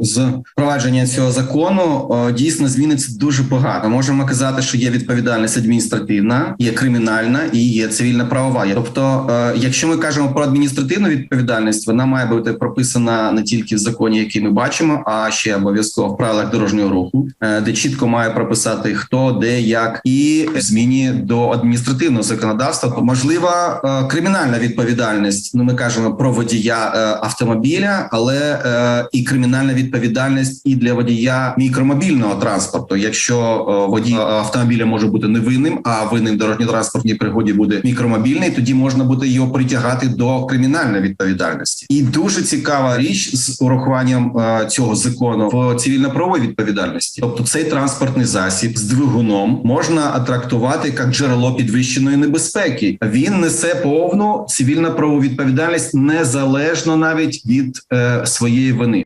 з впровадження цього закону дійсно зміниться дуже багато. Можемо казати, що є відповідальність адміністративна, є кримінальна і є цивільна правова. Тобто, е, якщо ми кажемо про адміністративну відповідальність, вона має бути прописана не тільки в законі, який ми бачимо, а ще обов'язково в правилах дорожнього руху, е, де чітко має прописати хто, де, як, і зміні до адміністративного законодавства. то Можлива е, кримінальна відповідальність. Ну, ми кажемо про водія автомобіля, але і кримінальна відповідальність і для водія мікромобільного транспорту. Якщо е, водій е, автомобіля може бути невинним, а винним дорожньо-транспортній пригоді буде мікромобільний, тоді можна буде його притягати до кримінальної відповідальності. І дуже цікава річ з урахуванням е, цього закону в цивільно-правовій відповідальності. Тобто, цей транспортний засіб з двигуном можна трактувати як джерело підвищеної небезпеки. Він несе повну цивільно-правову відповідальність незалежно навіть від е, своєї вини.